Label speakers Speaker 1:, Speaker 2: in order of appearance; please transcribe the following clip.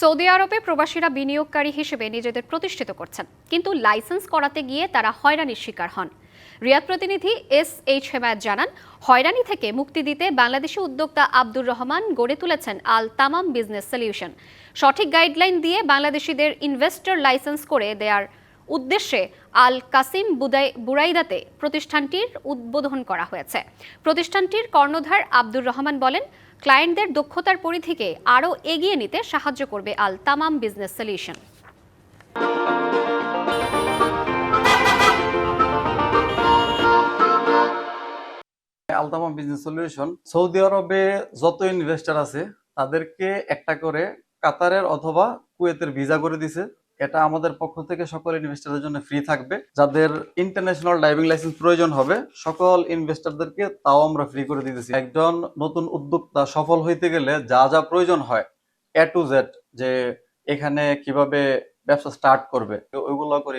Speaker 1: Saudi আরবে প্রবাসীরা বিনিয়োগকারী হিসেবে নিজেদের প্রতিষ্ঠিত করছেন, কিন্তু লাইসেন্স করাতে গিয়ে তারা হয়রানির শিকার হন। রিয়াদ প্রতিনিধি এস এইচ হেমায়ত জানান, হয়রানি থেকে মুক্তি দিতে বাংলাদেশি উদ্যোক্তা আব্দুর রহমান গড়ে তুলেছেন আল তামাম বিজনেস সলিউশন। সঠিক গাইডলাইন দিয়ে বাংলাদেশিদের ইনভেস্টর লাইসেন্স করে দেয়ার উদ্দেশ্যে আল কাসিম বুদাই বুরাইদাতে প্রতিষ্ঠানটির উদ্বোধন করা হয়েছে। প্রতিষ্ঠানটির কর্ণধার আব্দুর রহমান বলেন ক্লায়েন্টদের দক্ষতার পরিধিকে আরও এগিয়ে নিতে সাহায্য করবে Al Tamam business solution.
Speaker 2: Altama business solution, Saudi আরবে যত ইনভেস্টর আছে, তাদেরকে একটা করে কাতারের অথবা কুয়েতের ভিসা করে দিছে। এটা আমাদের পক্ষ থেকে সকল ইনভেস্টারদের জন্য ফ্রি থাকবে। যাদের ইন্টারন্যাশনাল ড্রাইভিং লাইসেন্স প্রয়োজন হবে, সকল ইনভেস্টারদেরকে তাও আমরা ফ্রি করে দিতেছি। একজন নতুন উদ্যোক্তা সফল হইতে গেলে যা যা প্রয়োজন হয় এ টু জেড যে এখানে কীভাবে ব্যবসা স্টার্ট করবে, ওইগুলো করে।